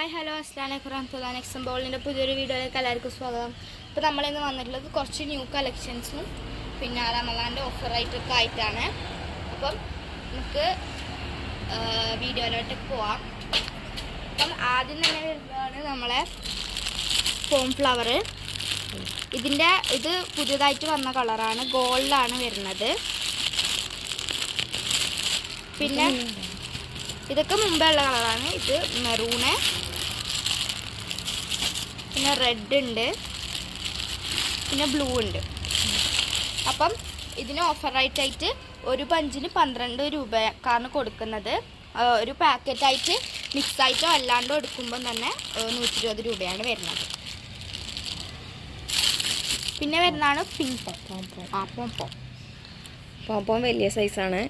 Hi hello അസ്ലാം ഖുറാൻ exempt ബോളിന്റെ പുതിയൊരു വീഡിയോയിലേക്ക് എല്ലാവർക്കും സ്വാഗതം. ഇപ്പോൾ നമ്മളിന്ന് വന്നിട്ടുള്ളത് കുറച്ച് ന്യൂ കളക്ഷൻസും പിന്നെ റമദാന്റെ ഓഫർ ആയിട്ടൊക്കെ ആയിട്ടാണ്. അപ്പം നമുക്ക് വീഡിയോയിലോട്ട് പോവാം. അപ്പം ആദ്യം തന്നെ വരുന്നതാണ് നമ്മളെ ഫോം ഫ്ലവർ ഇതിന്റെ ഇത് പുതിയതായിട്ട് വന്ന കളറാണ് ഗോൾഡാണ് വരുന്നത്. പിന്നെ ഇതൊക്കെ മുമ്പേ ഉള്ള കളറാണ് ഇത് മെറൂണ് പിന്നെ റെഡ് ഉണ്ട്. പിന്നെ ബ്ലൂ ഉണ്ട്. അപ്പം ഇതിന് ഓഫറായിട്ടായിട്ട് ഒരു പഞ്ചിന് പന്ത്രണ്ട് രൂപക്കാണ് കൊടുക്കുന്നത്. ഒരു പാക്കറ്റായിട്ട് മിക്സ് ആയിട്ടോ അല്ലാണ്ടോ എടുക്കുമ്പം തന്നെ നൂറ്റി ഇരുപത് രൂപയാണ് വരുന്നത്. പിന്നെ വരുന്നതാണ് പിങ്ക് ആ പോം പോംപോം വലിയ സൈസാണ്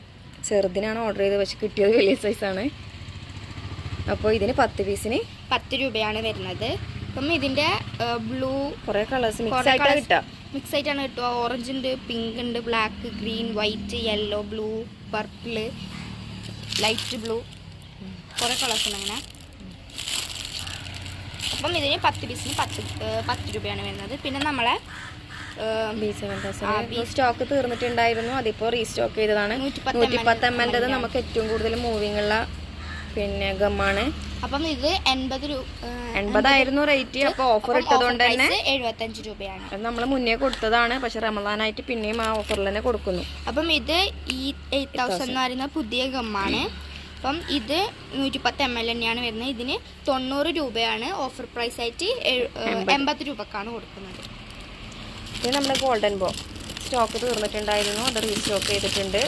ചെറുതിനാണ് ഓർഡർ ചെയ്തത് പക്ഷെ കിട്ടിയത് വലിയ സൈസാണ് അപ്പോൾ ഇതിന് പത്ത് പീസിന് പത്ത് രൂപയാണ് വരുന്നത്. അപ്പം ഇതിന്റെ ബ്ലൂ കുറേ കളേഴ്സ് മിക്സ് ആയിട്ട് ആയിട്ടാണ് കിട്ടുക. മിക്സ് ആയിട്ടാണ് കിട്ടുക. ഓറഞ്ച് ഉണ്ട് പിങ്ക് ഉണ്ട് black green white yellow blue purple light blue കുറേ കളേഴ്സ് ഉണ്ട് അങ്ങനെ. അപ്പം ഇതിന് പത്ത് പീസിന് പത്ത് പത്ത് രൂപയാണ് വരുന്നത്. പിന്നെ നമ്മളെ സ്റ്റോക്ക് തീർന്നിട്ടുണ്ടായിരുന്നു. അതിപ്പോൾ റീസ്റ്റോക്ക് ചെയ്തതാണ്. നൂറ്റിപ്പത്ത് നൂറ്റിപ്പത്ത് എം എൽ നമുക്ക് ഏറ്റവും കൂടുതൽ മൂവിങ് ഉള്ള പിന്നെ ഗമ്മാണ്. അപ്പം ഇത് എൺപത് രൂപ. എൺപതായിരുന്നു റേറ്റ് അപ്പൊ ഓഫർ ഇട്ടതുകൊണ്ട് തന്നെ എഴുപത്തഞ്ച് രൂപയാണ്. അത് നമ്മൾ മുന്നേ കൊടുത്തതാണ്. പക്ഷെ റമദാനായിട്ട് പിന്നെയും ആ ഓഫറിൽ തന്നെ കൊടുക്കുന്നു. അപ്പം ഇത് ഈ എയ്റ്റ് തൗസൻഡ് എന്ന് പറയുന്ന പുതിയ ഗമ്മാണ്. അപ്പം ഇത് നൂറ്റിപ്പത്ത് എം എൽ തന്നെയാണ് വരുന്നത്. ഇതിന് തൊണ്ണൂറ് രൂപയാണ് ഓഫർ പ്രൈസ് ആയിട്ട് എൺപത്. രൂപക്കാണ് കൊടുക്കുന്നത്. ഇത് നമ്മുടെ ഗോൾഡൻ ബോ സ്റ്റോക്ക് തീർന്നിട്ടുണ്ടായിരുന്നു. അത് റീസ്റ്റോക്ക് ചെയ്തിട്ടുണ്ട്.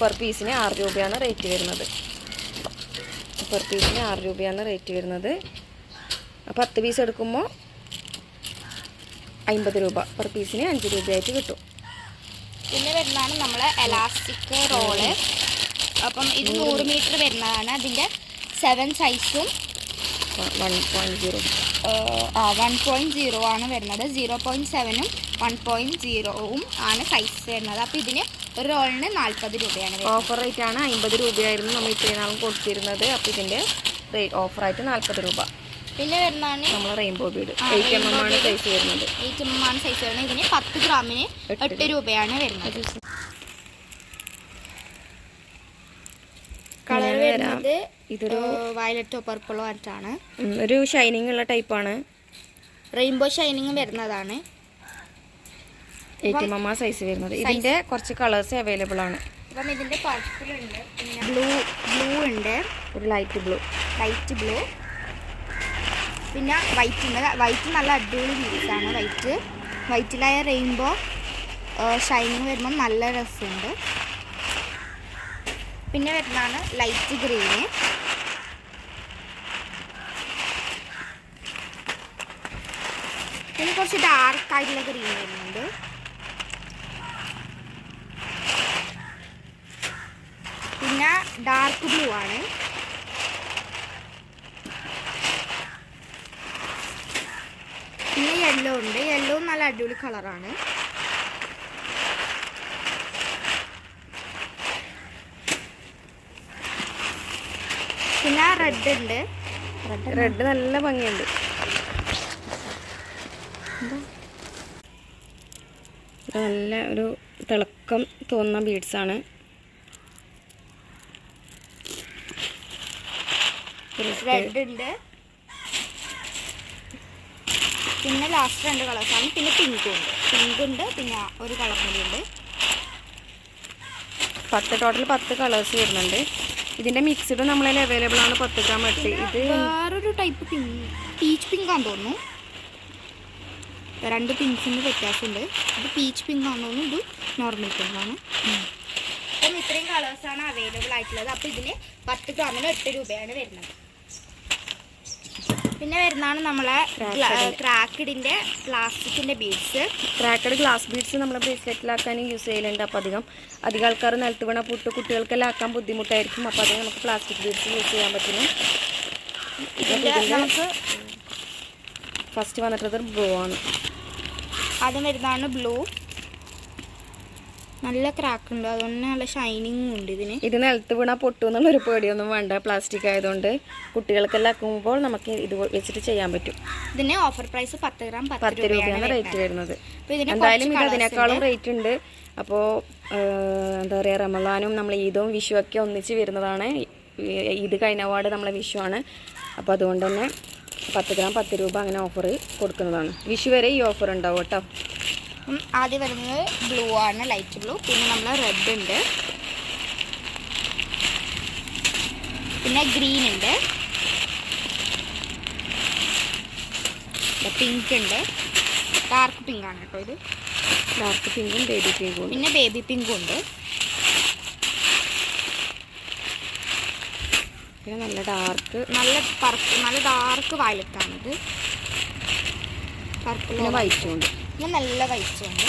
പെർ പീസിന് ആറ് രൂപയാണ് റേറ്റ് വരുന്നത്. പെർ പീസിന് ആറ് രൂപയാണ് റേറ്റ് വരുന്നത്. അപ്പോൾ പത്ത് പീസ് എടുക്കുമ്പോൾ അമ്പത് രൂപ പെർ പീസിന് അഞ്ച് രൂപയായിട്ട് കിട്ടും. പിന്നെ വരുന്നതാണ് നമ്മളെ എലാസ്റ്റിക് റോൾ അപ്പം ഇത് നൂറ് മീറ്റർ വരുന്നതാണ്. അതിന്റെ സെവൻ സൈസും വൺ പോയിന്റ് സീറോ ആ വൺ പോയിന്റ് സീറോ ആണ് വരുന്നത്. സീറോ പോയിന്റ് സെവനും വൺ പോയിന്റ് സീറോവും ആണ് സൈസ് വരുന്നത്. അപ്പോൾ ഇതിന് ഒരു റോളിന് നാൽപ്പത് രൂപയാണ് ഓഫർ റേറ്റ് ആണ് അമ്പത് രൂപയായിരുന്നു നമ്മൾ ഇത്രയും നാളും കൊടുത്തിരുന്നത്. അപ്പോൾ ഇതിന്റെ റേറ്റ് ഓഫറായിട്ട് നാൽപ്പത് രൂപ. പിന്നെ വരുന്നതാണ് നമ്മൾ rainbow bead eight M M ആണ് സൈസ് വരുന്നത്. എയ്റ്റ് എം ആണ് സൈസ് വരുന്നത്. ഇതിന് പത്ത് ഗ്രാമിന് എട്ട് രൂപയാണ് വരുന്നത്. കളർ വരുന്നത് ഇതൊരു വയലറ്റോ പർപ്പിളോ ആയിട്ടാണ്. ഒരു ഷൈനിങ് ഉള്ള ടൈപ്പാണ് റെയിൻബോ ഷൈനിങ് വരുന്നതാണ്. എയ്റ്റ് എം സൈസ് വരുന്നത്. ഇതിന്റെ കുറച്ച് കളേഴ്സ് അവൈലബിൾ ആണ്. അപ്പം ഇതിന്റെ പർപ്പിൾ ഉണ്ട് പിന്നെ ബ്ലൂ ബ്ലൂ ഉണ്ട്. ഒരു ലൈറ്റ് ബ്ലൂ ലൈറ്റ് ബ്ലൂ പിന്നെ വൈറ്റ് ഉണ്ട്. വൈറ്റ് നല്ല അടിപൊളി പീസാണ് വൈറ്റ് വൈറ്റിലായ റെയിൻബോ ഷൈനിങ് വരുമ്പോൾ നല്ല രസമുണ്ട്. പിന്നെ വരുന്നതാണ് ലൈറ്റ് ഗ്രീന് പിന്നെ കുറച്ച് ഡാർക്ക് ആയിട്ടുള്ള ഗ്രീൻ വരുന്നുണ്ട് പിന്നെ ഡാർക്ക് ബ്ലൂ ആണ്. പിന്നെ യെല്ലോ ഉണ്ട്. യെല്ലോ നല്ല അടിപൊളി കളറാണ് പിന്നെ റെഡ് ഉണ്ട്. റെഡ് നല്ല ഭംഗിയുണ്ട്. നല്ല ഒരു തിളക്കം തോന്നുന്ന ബീഡ്സ് ആണ് റെഡ് ഉണ്ട്. പിന്നെ ലാസ്റ്റ് രണ്ട് കളേഴ്സാണ് പിന്നെ പിങ്കും ഉണ്ട്. പിങ്ക് ഉണ്ട് പിന്നെ ഒരു കളർ കൂടി ഉണ്ട്. പത്ത് ടോട്ടൽ പത്ത് കളേഴ്സ് വരുന്നുണ്ട്. ഇതിന്റെ മിക്സ്ഡ് നമ്മളതിൽ അവൈലബിൾ ആണ് പത്ത് ഗ്രാം എട്ട് ഇത് വേറൊരു ടൈപ്പ് പിങ്ക് പീച്ച് പിങ്ക് ആണെന്ന് തോന്നുന്നു. രണ്ട് പിങ്ക്സിന് വ്യത്യാസമുണ്ട്. ഇത് പീച്ച് പിങ്ക് ആണെന്ന് തോന്നുന്നു. ഇത് നോർമൽ പിങ്ക് ആണ്. അപ്പം ഇത്രയും കളേഴ്സാണ് അവൈലബിൾ ആയിട്ടുള്ളത്. അപ്പോൾ ഇതിന് പത്ത് ഗ്രാമിന് എട്ട് രൂപയാണ് വരുന്നത്. പിന്നെ വരുന്നതാണ് നമ്മളെ ക്രാക്കിഡിന്റെ പ്ലാസ്റ്റിക്കിന്റെ ബീഡ്സ് ക്രാക്കഡ് ഗ്ലാസ് ബീഡ്സ് നമ്മൾ ബ്രേസ്ലെറ്റിലാക്കാൻ യൂസ് ചെയ്യലുണ്ട് അപ്പോൾ അധികം. അധികം ആൾക്കാർ നിലത്തുവണ പുട്ട് കുട്ടികൾക്കെല്ലാം ആക്കാൻ ബുദ്ധിമുട്ടായിരിക്കും. അപ്പോൾ അധികം നമുക്ക് പ്ലാസ്റ്റിക് ബീഡ്സ് യൂസ് ചെയ്യാൻ പറ്റും നമുക്ക് ഫസ്റ്റ് വന്നിട്ടുള്ളത് ബ്ലൂ ആണ്. ആദ്യം വരുന്നതാണ് ബ്ലൂ നല്ല ക്രാക്ക് ഉണ്ട്. അതുകൊണ്ട് നല്ല ഷൈനിങ്ങും ഉണ്ട് ഇതിന്. ഇത് നിലത്ത് വീണാൽ പൊട്ടു എന്നുള്ളൊരു പേടിയൊന്നും വേണ്ട. പ്ലാസ്റ്റിക് ആയതുകൊണ്ട് കുട്ടികൾക്കെല്ലാം ആക്കുമ്പോൾ നമുക്ക് ഇത് വെച്ചിട്ട് ചെയ്യാൻ പറ്റും. ഇതിന് ഓഫർ പ്രൈസ് പത്ത് ഗ്രാം പത്ത് രൂപയാണ് റേറ്റ് വരുന്നത്. എന്തായാലും ഇത് അതിനേക്കാളും റേറ്റ് ഉണ്ട്. അപ്പോൾ എന്താ പറയുക റമലാനും നമ്മൾ ഈദും വിഷു ഒക്കെ ഒന്നിച്ച് വരുന്നതാണ്. ഈദ് കഴിഞ്ഞ പാട് നമ്മളെ വിഷുവാണ് അപ്പോൾ അതുകൊണ്ട് തന്നെ പത്ത് ഗ്രാം പത്ത് രൂപ അങ്ങനെ ഓഫർ കൊടുക്കുന്നതാണ്. വിഷു വരെ ഈ ഓഫർ ഉണ്ടാവും കേട്ടോ. ആദ്യം വരുന്നത് ബ്ലൂ ആണ് ലൈറ്റ് ബ്ലൂ പിന്നെ നമ്മൾ റെഡ് ഉണ്ട്. പിന്നെ ഗ്രീൻ ഉണ്ട്. പിങ്ക് ഉണ്ട്. ഡാർക്ക് പിങ്ക് ആണ് കേട്ടോ ഇത്. ഡാർക്ക് പിങ്കും ബേബി പിങ്കും പിന്നെ ബേബി പിങ്കും ഉണ്ട്. പിന്നെ നല്ല ഡാർക്ക് നല്ല പർപ്പിൾ നല്ല ഡാർക്ക് വയലറ്റ് ആണിത്. പർപ്പിൾ വൈറ്റും ഉണ്ട്. പിന്നെ നല്ല ഉണ്ട്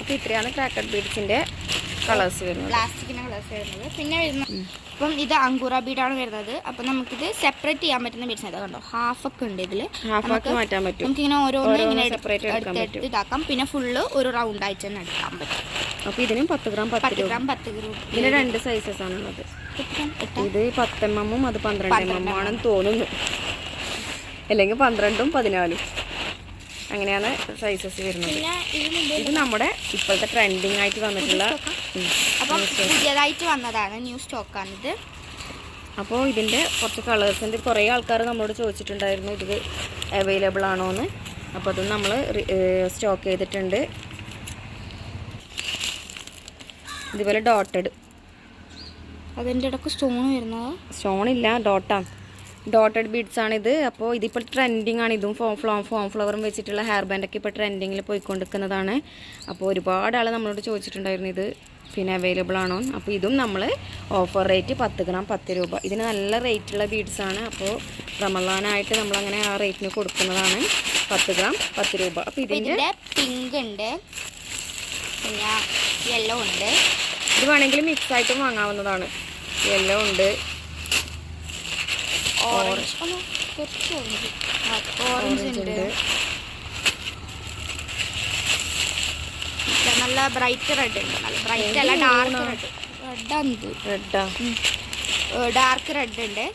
അപ്പോൾ ഇത്രയാണ് ക്രാക്കഡ് ബീഡ്സിന്റെ കളേഴ്സ് വരുന്നത്. പ്ലാസ്റ്റിക്കിന്റെ കളേഴ്സ് വരുന്നത്. പിന്നെ വരുന്ന അപ്പം ഇത് അങ്കൂറ ബീഡാണ് വരുന്നത്. അപ്പം നമുക്കിത് സെപ്പറേറ്റ് ചെയ്യാൻ പറ്റുന്ന ബീഡ്സ് ഇത് കണ്ടോ? ഹാഫ് ഒക്കെ ഉണ്ട് ഇതിൽ ഹാഫ് മാറ്റാൻ പറ്റും. നമുക്കിങ്ങനെ ഓരോന്ന് ഇങ്ങനെ എടുത്തെടുത്ത് ഇതാക്കാം. പിന്നെ ഫുള്ള് ഒരു റൗണ്ട് ആയിട്ട് തന്നെ എടുക്കാൻ പറ്റും. അപ്പോൾ ഇതിനും പത്ത് ഗ്രാം പത്ത് ഗ്രാം പത്ത് ഗ്രൂപ്പ് ഇതിന് രണ്ട് സൈസസ് ആണുള്ളത്. ഇത് പത്ത് എം എമ്മും അത് പന്ത്രണ്ട് എം എം ആണെന്ന് തോന്നുന്നു. അല്ലെങ്കിൽ പന്ത്രണ്ടും പതിനാലും. അങ്ങനെയാണ് സൈസസ് വരുന്നത്. ഇത് നമ്മുടെ ഇപ്പോഴത്തെ ട്രെൻഡിങ് ആയിട്ട് വന്നിട്ടുള്ള. അപ്പം പുതിയതായിട്ട് വന്നതാണ് ന്യൂ സ്റ്റോക്കാണിത് അപ്പോൾ ഇതിന്റെ കുറച്ച് കളേഴ്സിന്റെ കുറേ ആൾക്കാർ നമ്മളോട് ചോദിച്ചിട്ടുണ്ടായിരുന്നു ഇത് അവൈലബിൾ ആണോ എന്ന് അപ്പോൾ അത് നമ്മൾ സ്റ്റോക്ക് ചെയ്തിട്ടുണ്ട്. ഇതുപോലെ ഡോട്ടഡ് അതിന്റെ ഇടയ്ക്ക് സ്റ്റോൺ വരുന്നത് സ്റ്റോണില്ല ഡോട്ടാണ് ഡോട്ടഡ് ബീഡ്സ് ആണിത് അപ്പോൾ ഇതിപ്പോൾ ട്രെൻഡിങ് ആണ്. ഇതും ഫോം ഫ്ലോ ഫോം ഫ്ലവറും വെച്ചിട്ടുള്ള ഹെയർ ബാൻഡൊക്കെ ഇപ്പോൾ ട്രെൻഡിങ്ങിൽ പോയിക്കൊണ്ടിരിക്കുന്നതാണ്. അപ്പോൾ ഒരുപാട് ആൾ നമ്മളോട് ചോദിച്ചിട്ടുണ്ടായിരുന്നു ഇത്. പിന്നെ അവൈലബിൾ ആണോ. അപ്പോൾ ഇതും നമ്മൾ ഓഫർ റേറ്റ് പത്ത് ഗ്രാം പത്ത് രൂപ. ഇതിന് നല്ല റേറ്റുള്ള ബീഡ്സ് ആണ്. അപ്പോൾ റമലാനായിട്ട് നമ്മളങ്ങനെ ആ റേറ്റിന് കൊടുക്കുന്നതാണ്. പത്ത് ഗ്രാം പത്ത് രൂപ. അപ്പോൾ അപ്പം ഇതിന്റെ ഇതിന്റെ പിങ്ക് ഉണ്ട്. പിന്നെ യെല്ലോ ഉണ്ട്. ഇത് വേണമെങ്കിൽ മിക്സ് ആയിട്ടും വാങ്ങാവുന്നതാണ്. യെല്ലോ ഉണ്ട്. ഓറഞ്ച്. ഓറഞ്ച്. ഉണ്ട്. നല്ല ബ്രൈറ്റ് റെഡ് ഉണ്ട്. നല്ല ബ്രൈറ്റ് അല്ല ഡാർക്ക് റെഡ്. റെഡാണിത് റെഡാ. ഡാർക്ക് റെഡ് ഉണ്ട്.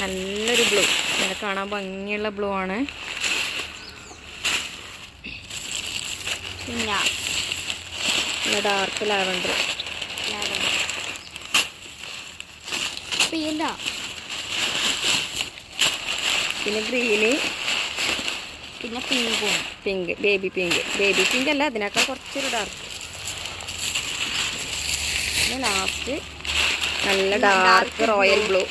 നല്ലൊരു ബ്ലൂ. ഇങ്ങനെ കാണാൻ ഭംഗിയുള്ള ബ്ലൂ ആണ്. പിന്നെ ഡാർക്ക് ലാവൻഡർ. പിന്നെ പിന്നെ ഗ്രീന്. പിന്നെ പിങ്കും. Pink baby pink. Baby pink അല്ല അതിനേക്കാൾ കുറച്ചൊരു ഡാർക്ക് പിന്നെ ലാസ്റ്റ് നല്ല ഡാർക്ക് റോയൽ ബ്ലൂ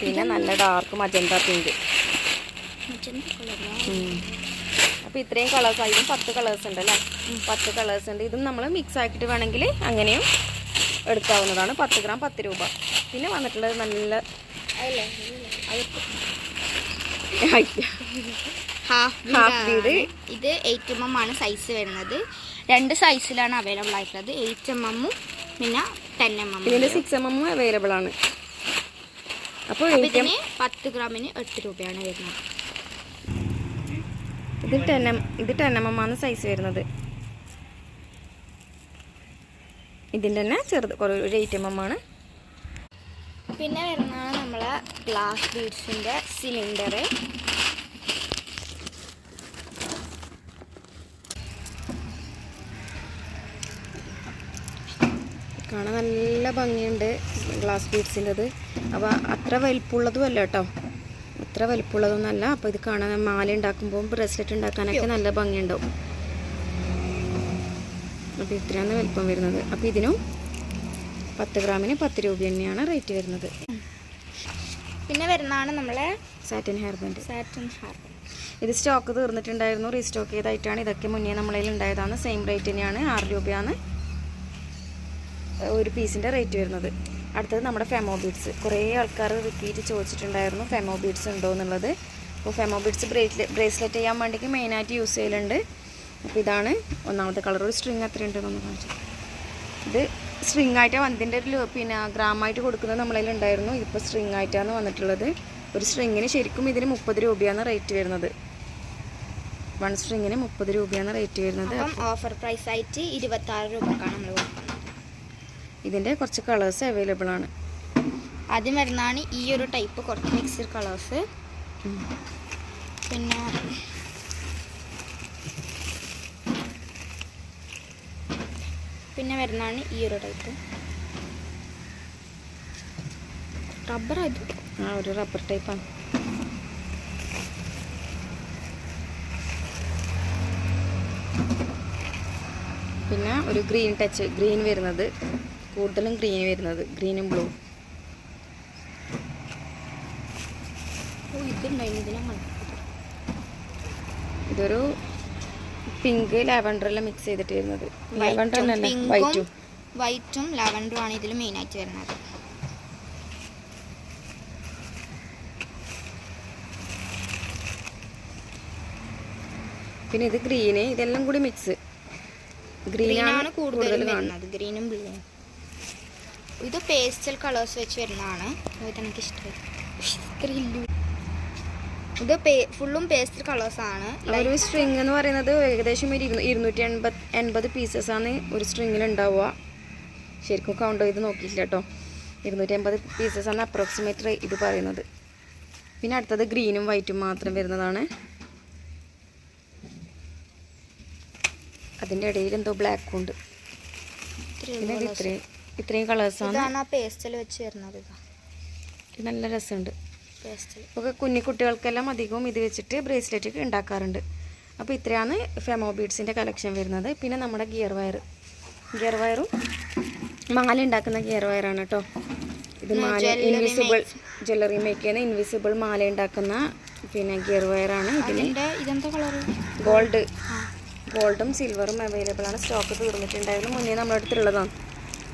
പിന്നെ നല്ല ഡാർക്ക് മജന്ത പിങ്ക് അപ്പോൾ ഇത്രയും കളേഴ്സ് ആയിരിക്കും പത്ത് കളേഴ്സ് ഉണ്ട് അല്ലേ? പത്ത് കളേഴ്സ് ഉണ്ട്. ഇതും നമ്മൾ മിക്സ് ആക്കിയിട്ട് വേണമെങ്കിൽ അങ്ങനെയും എടുക്കാവുന്നതാണ്. പത്ത് ഗ്രാം പത്ത് രൂപ. പിന്നെ വന്നിട്ടുള്ളത് നല്ല ഹാഫ്. ഇത് എയ്റ്റ് എം എം ആണ് സൈസ് വരുന്നത്. രണ്ട് സൈസിലാണ് അവൈലബിൾ ആയിട്ടുള്ളത്. എയ്റ്റ് എം എമ്മും പിന്നെ ടെൻ എം എം ഇതിന്റെ സിക്സ് എം എമ്മും അവൈലബിൾ ആണ്. അപ്പോൾ അപ്പൊ ഇതിന് പത്ത് ഗ്രാമിന് എട്ട് രൂപയാണ് വരുന്നത്. ഇത് ടെൻ എം ഇത് ടെൻ എം എം ആണ് സൈസ് വരുന്നത്. ഇതിന്റെ തന്നെ ചെറുത് കുറേ ഒരു എയ്റ്റ് എം എം ആണ് പിന്നെ വരുന്നതാണ് നമ്മളെ ഗ്ലാസ് ബീഡ്സിന്റെ സിലിണ്ടർ കാണാൻ നല്ല ഭംഗിയുണ്ട് ഗ്ലാസ് ബീഡ്സിന്റെത് അപ്പോൾ അത്ര വലിപ്പമുള്ളതും അല്ല കേട്ടോ. അത്ര വലിപ്പമുള്ളതൊന്നുമല്ല അപ്പോൾ ഇത് കാണാൻ മാല ഉണ്ടാക്കുമ്പോൾ ബ്രസ്ലെറ്റ് ഉണ്ടാക്കാനൊക്കെ നല്ല ഭംഗിയുണ്ടാവും. അപ്പോൾ ഇത്രയാണ് വലിപ്പം വരുന്നത്. അപ്പോൾ ഇതിനും പത്ത് ഗ്രാമിന് പത്ത് രൂപ തന്നെയാണ് റേറ്റ് വരുന്നത്. പിന്നെ വരുന്നതാണ് നമ്മളെ satin hair band satin hairband ഇത് സ്റ്റോക്ക് തീർന്നിട്ടുണ്ടായിരുന്നു റീസ്റ്റോക്ക് ചെയ്തായിട്ടാണ് ഇതൊക്കെ മുന്നേ നമ്മളതിൽ ഉണ്ടായതാണ്. സെയിം റേറ്റ് തന്നെയാണ് ആറ് രൂപയാണ് ഒരു പീസിന്റെ റേറ്റ് വരുന്നത്. അടുത്തത് നമ്മുടെ ഫെമോ ബീഡ്സ് കുറേ ആൾക്കാർ റിപ്പീറ്റ് ചോദിച്ചിട്ടുണ്ടായിരുന്നു ഫെമോ ബീഡ്സ് ഉണ്ടോ എന്നുള്ളത്. അപ്പോൾ ഫെമോ ബീഡ്സ് ബ്രേസ്ലെറ്റ് ബ്രേസ്ലെറ്റ് ചെയ്യാൻ വേണ്ടിയിട്ട് മെയിനായിട്ട് യൂസ് ചെയ്യലുണ്ട്. അപ്പോൾ ഇതാണ് ഒന്നാമത്തെ കളർ. ഒരു സ്ട്രിങ് എത്ര ഉണ്ടെന്നൊന്ന് കാണിച്ചു. ഇത് സ്ട്രിങ് ആയിട്ട് വന്നതിന്റെ ഒരു പിന്നെ ഗ്രാമായിട്ട് കൊടുക്കുന്നത് നമ്മളതിൽ ഉണ്ടായിരുന്നു. ഇപ്പോൾ സ്ട്രിങ് ആയിട്ടാണ് വന്നിട്ടുള്ളത്. ഒരു സ്ട്രിങ്ങിന് ശരിക്കും ഇതിന് മുപ്പത് രൂപയാണ് റേറ്റ് വരുന്നത്. വൺ സ്ട്രിങ്ങിന് മുപ്പത് രൂപയാണ് റേറ്റ് വരുന്നത്. ഓഫർ പ്രൈസ് ആയിട്ട് ഇരുപത്തി ആറ് രൂപക്കാണ് നമ്മൾ കൊടുക്കുന്നത്. ഇതിന്റെ കുറച്ച് കളേഴ്സ് അവൈലബിൾ ആണ്. ആദ്യം വരുന്നതാണ് ഈ ഒരു ടൈപ്പ് കുറച്ച് മിക്സ്ഡ് കളേഴ്സ് പിന്നെ പിന്നെ വരുന്നതാണ് ഈ ഒരു ടൈപ്പ് റബ്ബർ അത് ആ ഒരു റബ്ബർ ടൈപ്പാണ് പിന്നെ ഒരു ഗ്രീൻ ടച്ച് ഗ്രീൻ വരുന്നത്. കൂടുതലും ഗ്രീൻ വരുന്നത്. ഗ്രീനും ബ്ലൂ ഇതുണ്ടായിരുന്നു ഇതിനെ ഇതൊരു പിങ്ക് ലാവൻഡറെല്ലാം മിക്സ് ചെയ്തിട്ട് വരുന്നത് ലാവൻഡർ വൈറ്റും വൈറ്റും വൈറ്റും ലാവൻഡറും ആണ് ഇതിൽ മെയിനായിട്ട് വരുന്നത്. പിന്നെ ഇത് ഗ്രീന് ഇതെല്ലാം കൂടി മിക്സ് ഗ്രീനാണ് കൂടുതൽ കാണുന്നത് ഗ്രീനും ബ്ലൂവും ഇത് പേസ്റ്റൽ കളേഴ്സ് വെച്ച് വരുന്നതാണ്. ഇഷ്ടം ഇഷ്ടമായി ഇത് ഫുള്ളും പേസ്റ്റൽ കളേഴ്സ് ആണ്. ഒരു സ്ട്രിങ് എന്ന് പറയുന്നത് ഏകദേശം ഒരു ഇരുന്നൂ- ഇരുന്നൂറ്റി എൺപത് എൺപത് പീസസ് ആണ് ഒരു സ്ട്രിങ്ങിൽ ഉണ്ടാവുക. ശരിക്കും കൗണ്ട് ചെയ്ത് നോക്കിയില്ല കേട്ടോ ഇരുന്നൂറ്റി എൺപത് പീസസ് ആണ് അപ്രോക്സിമേറ്റ് ഇത് പറയുന്നത്. പിന്നെ അടുത്തത് ഗ്രീനും വൈറ്റും മാത്രം വരുന്നതാണ്. അതിന്റെ ഇടയിൽ എന്തോ ബ്ലാക്കും ഉണ്ട്. പിന്നെ ഇത് ഇത്രയും ഇത്രയും കളേഴ്സാണ് ഇതാണ് ആ പേസ്റ്റൽ വെച്ച് വരുന്നത് നല്ല രസമുണ്ട്. പേസ്റ്റൽ ഒക്കെ കുഞ്ഞു കുട്ടികൾക്കെല്ലാം അധികവും ഇത് വെച്ചിട്ട് ബ്രേസ്ലെറ്റ് ഉണ്ടാക്കാറുണ്ട്. അപ്പോൾ ഇത്രയാണ് ഫെമോ ബീഡ്സിന്റെ കളക്ഷൻ വരുന്നത്. പിന്നെ നമ്മുടെ ഗിയർ വയർ ഗിയർ വയറും മാല ഉണ്ടാക്കുന്ന ഗിയർ വയറാണ് കേട്ടോ. ഇത് മാല ഇൻവിസിബിൾ ജ്വല്ലറി മേക്ക് ചെയ്യുന്ന ഇൻവിസിബിൾ മാല ഉണ്ടാക്കുന്ന പിന്നെ ഗിയർ വയറാണ് ഇതിന് ഇതെന്താ കളർ ഗോൾഡ് ഗോൾഡും സിൽവറും അവൈലബിൾ ആണ്. സ്റ്റോക്ക് തീർന്നിട്ടുണ്ടായിരുന്നു. മുന്നേ നമ്മുടെ അടുത്തുള്ളതാണ്.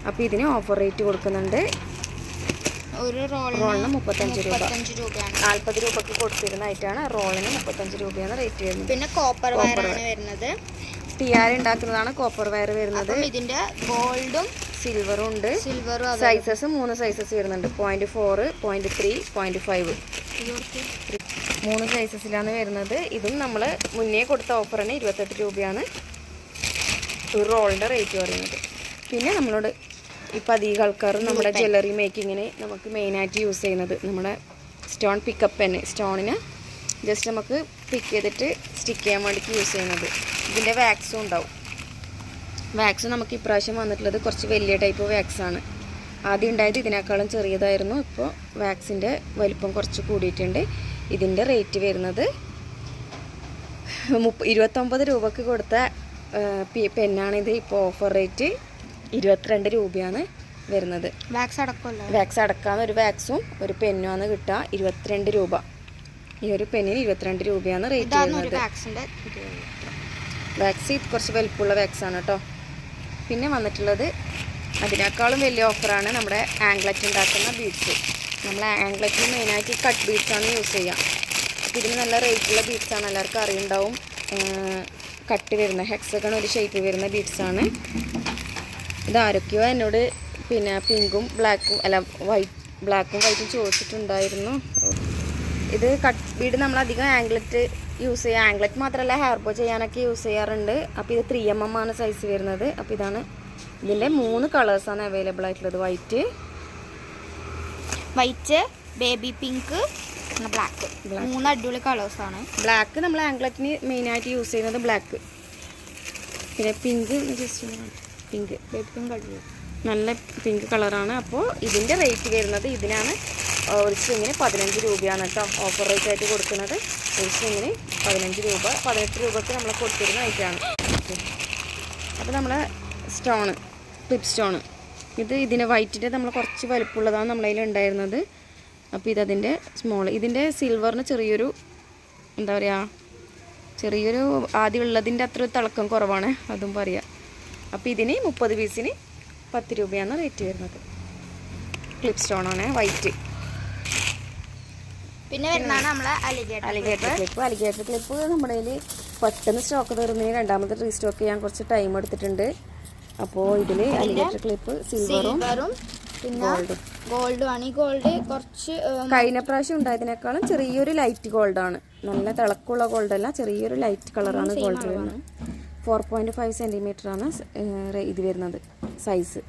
അപ്പോൾ ഇതിന് ഓഫർ റേറ്റ് കൊടുക്കുന്നുണ്ട്. ഒരു റോളിന് മുപ്പത്തഞ്ച് രൂപ. രൂപയാണ്. നാൽപ്പത് രൂപക്ക് കൊടുത്തിരുന്നതായിട്ടാണ് റോളിന് മുപ്പത്തഞ്ച് രൂപയാണ് റേറ്റ് വരുന്നത്. പിന്നെ കോപ്പർ വയറാണ് വരുന്നത്. പിയാർ ഉണ്ടാക്കുന്നതാണ് കോപ്പർ വയർ വരുന്നത്. ഇതിന്റെ ഗോൾഡും സിൽവറും ഉണ്ട്. സിൽവറും സൈസസ് മൂന്ന് സൈസസ് വരുന്നുണ്ട്. Point four point three point five മൂന്ന് സൈസസിലാണ് വരുന്നത്. ഇതും നമ്മൾ മുന്നേ കൊടുത്ത ഓഫറിന് ഇരുപത്തെട്ട് രൂപയാണ്. ഒരു റോളിന്റെ റേറ്റ് പറയുന്നത്. പിന്നെ നമ്മളോട് ഇപ്പം അധികം ആൾക്കാർ നമ്മുടെ ജ്വല്ലറി മേക്കിങ്ങിന് നമുക്ക് മെയിനായിട്ട് യൂസ് ചെയ്യുന്നത്. നമ്മുടെ സ്റ്റോൺ പിക്കപ്പ് തന്നെ സ്റ്റോണിന് ജസ്റ്റ് നമുക്ക് പിക്ക് ചെയ്തിട്ട് സ്റ്റിക്ക് ചെയ്യാൻ വേണ്ടിയിട്ട് യൂസ് ചെയ്യുന്നത്. ഇതിന്റെ വാക്സും ഉണ്ടാവും. വാക്സ് നമുക്ക് ഇപ്രാവശ്യം വന്നിട്ടുള്ളത് കുറച്ച് വലിയ ടൈപ്പ് വാക്സാണ് ആദ്യം ഉണ്ടായത് ഇതിനേക്കാളും ചെറിയതായിരുന്നു. ഇപ്പോൾ വാക്സിന്റെ വലിപ്പം കുറച്ച് കൂടിയിട്ടുണ്ട്. ഇതിന്റെ റേറ്റ് വരുന്നത് മുപ്പ ഇരുപത്തൊമ്പത് രൂപക്ക് കൊടുത്ത പെന്നാണിത് ഇപ്പോൾ ഓഫർ റേറ്റ് ഇരുപത്തിരണ്ട് രൂപയാണ് വരുന്നത്. വാക്സ് അടക്കമല്ലോ വാക്സ് അടക്കാന്ന് ഒരു വാക്സും ഒരു പെന്നുമാണ് കിട്ടുക ഇരുപത്തിരണ്ട് രൂപ. ഈ ഒരു പെന്നിന് ഇരുപത്തിരണ്ട് രൂപയാണ് റേറ്റ് ചെയ്യുന്നത്. വരുന്നത് വാക്സ് കുറച്ച് വലിപ്പമുള്ള വാക്സാണ് കേട്ടോ പിന്നെ വന്നിട്ടുള്ളത് അതിനേക്കാളും വലിയ ഓഫറാണ് നമ്മുടെ ആംഗ്ലറ്റ് ഉണ്ടാക്കുന്ന ബീഡ്സ് നമ്മൾ ആംഗ്ലറ്റിന് മെയിനായിട്ട് കട്ട് ബീഡ്സാണ് യൂസ് ചെയ്യുക. അപ്പോൾ ഇതിന് നല്ല റേറ്റുള്ള ബീഡ്സാണ് എല്ലാവർക്കും അറിയുണ്ടാവും. കട്ട് വരുന്ന ഹെക്സഗൺ ഒരു ഷേപ്പ് വരുന്ന ബീഡ്സാണ് ഇത് ആരൊക്കെയോ എന്നോട് പിന്നെ പിങ്കും ബ്ലാക്കും അല്ല വൈറ്റ് ബ്ലാക്കും വൈറ്റും ചോദിച്ചിട്ടുണ്ടായിരുന്നു. ഇത് കട്ട് വീട് നമ്മൾ അധികം ആംഗ്ലറ്റ് യൂസ് ചെയ്യുക ആംഗ്ലറ്റ് മാത്രമല്ല ഹെയർ ബോ ചെയ്യാനൊക്കെ യൂസ് ചെയ്യാറുണ്ട്. അപ്പോൾ ഇത് ത്രീ എം എം ആണ് സൈസ് വരുന്നത്. അപ്പോൾ ഇതാണ് ഇതിന്റെ മൂന്ന് കളേഴ്സാണ് അവൈലബിൾ ആയിട്ടുള്ളത്. White white baby pink black മൂന്ന് അടിപൊളി കളേഴ്സാണ് ബ്ലാക്ക് നമ്മൾ ആംഗ്ലറ്റിന് മെയിനായിട്ട് യൂസ് ചെയ്യുന്നത് ബ്ലാക്ക് പിന്നെ പിങ്ക് ജസ്റ്റ് പിങ്ക് നല്ല പിങ്ക് കളറാണ് അപ്പോൾ ഇതിന്റെ റേറ്റ് വരുന്നത് ഇതിനാണ് ഒരു സ്ട്രിങ്ങിന് പതിനഞ്ച് രൂപയാണ് കേട്ടോ ഓഫർ റേറ്റ് ആയിട്ട് കൊടുക്കുന്നത്. ഒരു സ്ട്രിങ്ങിന് പതിനഞ്ച് രൂപ. പതിനെട്ട് രൂപക്ക് നമ്മൾ കൊടുത്തിരുന്ന ഐറ്റാണ് അപ്പോൾ നമ്മൾ സ്റ്റോണ് ക്ലിപ്പ് സ്റ്റോണ് ഇത് ഇതിന്റെ വൈറ്റിന്റെ നമ്മൾ കുറച്ച് വലുപ്പമുള്ളതാണ് നമ്മളതിൽ ഉണ്ടായിരുന്നത്. അപ്പോൾ ഇതതിന്റെ സ്മോൾ ഇതിന്റെ സിൽവറിന് ചെറിയൊരു എന്താ പറയുക ചെറിയൊരു ആദ്യം ഉള്ളതിന്റെ അത്ര തിളക്കം കുറവാണ്. അതും പറയാം. അപ്പോൾ ഇതിന് മുപ്പത് പീസിന് പത്ത് രൂപയാണ് റേറ്റ് വരുന്നത്. ക്ലിപ്പ് സ്റ്റോണാണ് വൈറ്റ് പിന്നെ വരുന്നതാണ് നമ്മളെ alligator alligator clip alligator clip നമ്മുടെ കയ്യിൽ പെട്ടെന്ന് സ്റ്റോക്ക് തീർന്നതിന് രണ്ടാമത് റീസ്റ്റോക്ക് ചെയ്യാൻ കുറച്ച് ടൈം എടുത്തിട്ടുണ്ട്. അപ്പോൾ ഇതിൽ അലിഗേറ്റർ ക്ലിപ്പ് സിൽവറും പിന്നെ ഗോൾഡും ആണ്. ഈ ഗോൾഡ് കുറച്ച് കഴിഞ്ഞ പ്രാവശ്യം ഉണ്ടായതിനേക്കാളും ചെറിയൊരു ലൈറ്റ് ഗോൾഡാണ് നല്ല തിളക്കമുള്ള ഗോൾഡല്ല ചെറിയൊരു ലൈറ്റ് കളറാണ് ഗോൾഡ് വരുന്നത്. ഫോർ പോയിന്റ് ഫൈവ് സെന്റിമീറ്റർ ആണ് സ്- ഇത് വരുന്നത് സൈസ്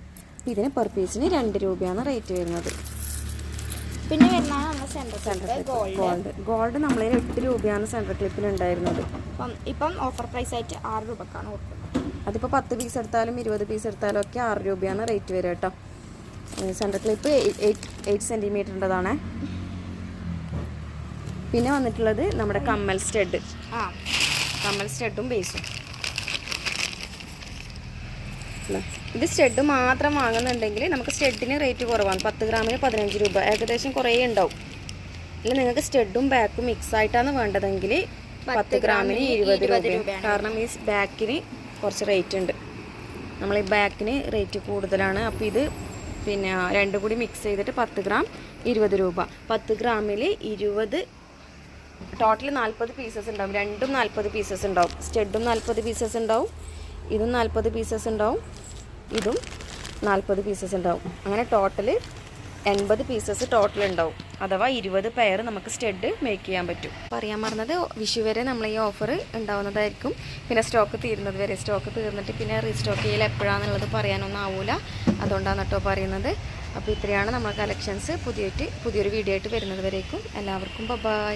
ഇതിന് പെർ പീസിന് രണ്ട് രൂപയാണ് റേറ്റ് വരുന്നത്. പിന്നെ വരുന്നതാണ് നമ്മുടെ സെന്റർ സെന്റർ ഗോൾഡ് ഗോൾഡ് നമ്മളതിന് നമ്മളതിൽ എട്ട് രൂപയാണ് സെന്റർ ക്ലിപ്പിന് ഉണ്ടായിരുന്നത്. അപ്പം ഇപ്പം ഓഫർ പ്രൈസ് ആയിട്ട് ആറ് രൂപക്കാണ് കൊടുക്കുന്നത്. അതിപ്പോൾ പത്ത് പീസ് എടുത്താലും ഇരുപത് പീസ് എടുത്താലും ഒക്കെ ആറ് രൂപയാണ് റേറ്റ് വരിക കേട്ടോ. സെന്റർ ക്ലിപ്പ് എയ്റ്റ് എയ്റ്റ് സെന്റിമീറ്ററിന്റെതാണ് പിന്നെ വന്നിട്ടുള്ളത് നമ്മുടെ കമ്മൽ സ്റ്റെഡ് ആ. കമ്മൽ സ്റ്റെഡും ബേസും. ഇത് സ്റ്റെഡ് മാത്രം വാങ്ങുന്നുണ്ടെങ്കിൽ നമുക്ക് സ്റ്റെഡിന് റേറ്റ് കുറവാണ്. പത്ത് ഗ്രാമിന് പതിനഞ്ച് രൂപ. ഏകദേശം കുറേ ഉണ്ടാവും. അല്ല നിങ്ങൾക്ക് സ്റ്റെഡും ബാക്കും മിക്സ് ആയിട്ടാണ് വേണ്ടതെങ്കിൽ പത്ത് ഗ്രാമിന് ഇരുപത് രൂപ കാരണം ഈ ബാക്കിന് കുറച്ച് റേറ്റ് ഉണ്ട്. നമ്മൾ ഈ ബാക്കിന് റേറ്റ് കൂടുതലാണ്. അപ്പോൾ ഇത് പിന്നെ രണ്ടും കൂടി മിക്സ് ചെയ്തിട്ട് പത്ത് ഗ്രാം ഇരുപത് രൂപ. പത്ത് ഗ്രാമിൽ ഇരുപത് ടോട്ടൽ നാൽപ്പത് പീസസ് ഉണ്ടാവും. രണ്ടും നാൽപ്പത് പീസസ് ഉണ്ടാവും. സ്റ്റെഡും നാൽപ്പത് പീസസ് ഉണ്ടാവും. ഇതും നാൽപ്പത് പീസസ് ഉണ്ടാവും. ഇതും നാൽപ്പത് പീസസ് ഉണ്ടാവും. അങ്ങനെ ടോട്ടൽ എൺപത് പീസസ് ടോട്ടൽ ഉണ്ടാവും. അഥവാ ഇരുപത് പെയർ നമുക്ക് സ്റ്റെഡ് മേക്ക് ചെയ്യാൻ പറ്റും. പറയാൻ പറഞ്ഞത് വിഷു വരെ നമ്മൾ ഈ ഓഫർ ഉണ്ടാവുന്നതായിരിക്കും. പിന്നെ സ്റ്റോക്ക് തീരുന്നത് വരെ. സ്റ്റോക്ക് തീർന്നിട്ട് പിന്നെ റീസ്റ്റോക്ക് ചെയ്യൽ എപ്പോഴാണെന്നുള്ളത് പറയാനൊന്നും ആവൂല. അതുകൊണ്ടാണ് കേട്ടോ പറയുന്നത്. അപ്പോൾ ഇത്രയാണ് നമ്മുടെ കളക്ഷൻസ് പുതിയ പുതിയൊരു വീഡിയോ ആയിട്ട് വരുന്നത് വരേക്കും. എല്ലാവർക്കും ബൈ